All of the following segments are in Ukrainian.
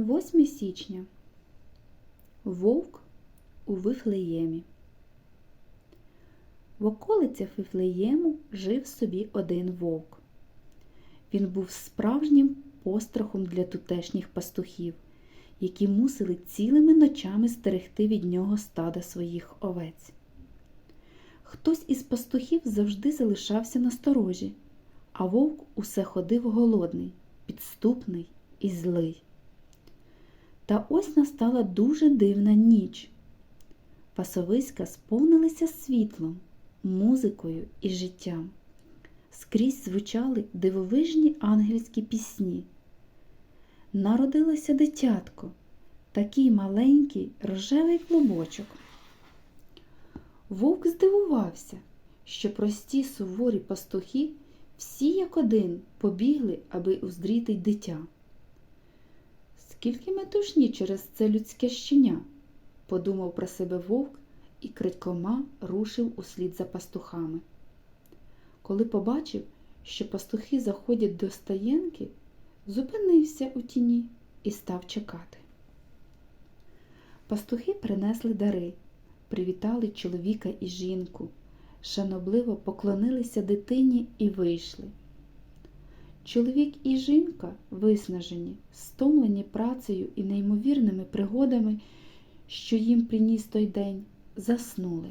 8 січня. Вовк у Вифлеємі. В околицях Вифлеєму жив собі один вовк. Він був справжнім пострахом для тутешніх пастухів, які мусили цілими ночами стерегти від нього стада своїх овець. Хтось із пастухів завжди залишався на сторожі, а вовк усе ходив голодний, підступний і злий. Та ось настала дуже дивна ніч. Пасовиська сповнилися світлом, музикою і життям. Скрізь звучали дивовижні ангельські пісні. Народилося дитятко, такий маленький рожевий клубочок. Вовк здивувався, що прості суворі пастухи всі як один побігли, аби уздріти дитя. Скільки метушні через це людське щеня, подумав про себе вовк і крадькома рушив услід за пастухами. Коли побачив, що пастухи заходять до стаєнки, зупинився у тіні і став чекати. Пастухи принесли дари, привітали чоловіка і жінку, шанобливо поклонилися дитині і вийшли. Чоловік і жінка, виснажені, стомлені працею і неймовірними пригодами, що їм приніс той день, заснули.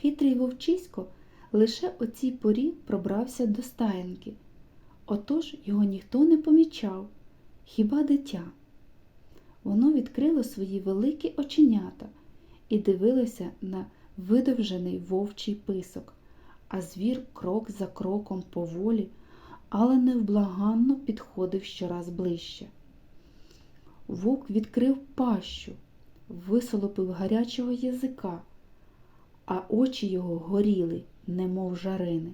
Хитрий вовчисько лише о цій порі пробрався до стаєнки, отож його ніхто не помічав, хіба дитя. Воно відкрило свої великі оченята і дивилося на видовжений вовчий писок, а звір крок за кроком поволі, але невблаганно підходив щораз ближче. Вовк відкрив пащу, висолопив гарячого язика, а очі його горіли, немов жарини.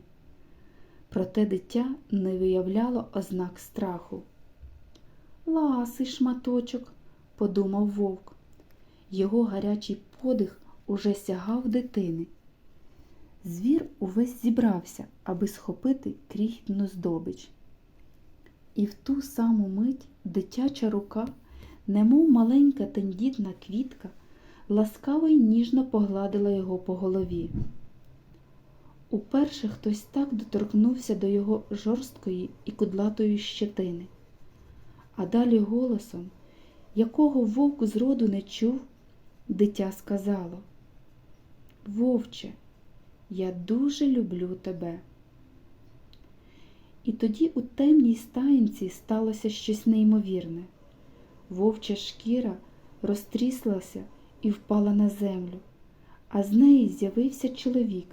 Проте дитя не виявляло ознак страху. Ласий шматочок, подумав вовк. Його гарячий подих уже сягав дитини. Звір увесь зібрався, аби схопити крихітну здобич. І в ту саму мить дитяча рука, немов маленька тендітна квітка, ласкаво й ніжно погладила його по голові. Уперше хтось так доторкнувся до його жорсткої і кудлатої щетини, а далі голосом, якого вовк зроду не чув, дитя сказало Вовче, я дуже люблю тебе. І тоді у темній стаєнці сталося щось неймовірне. Вовча шкіра розтріслася і впала на землю, а з неї з'явився чоловік,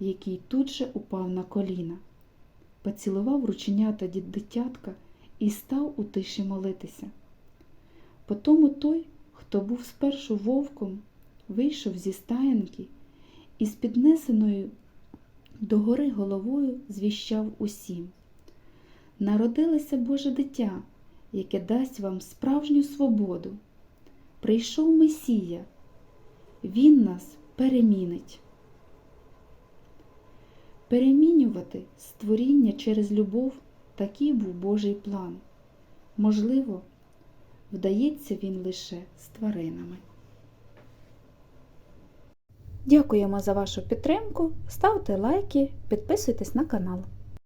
який тут же упав на коліна, поцілував рученята дитятка і став у тиші молитися. Потому той, хто був спершу вовком, вийшов зі стаєнки і з піднесеною догори головою звіщав усім. Народилося Боже дитя, яке дасть вам справжню свободу. Прийшов Месія, Він нас перемінить. Перемінювати створіння через любов такий був Божий план. Можливо, вдається він лише з тваринами. Дякуємо за вашу підтримку. Ставте лайки, підписуйтесь на канал.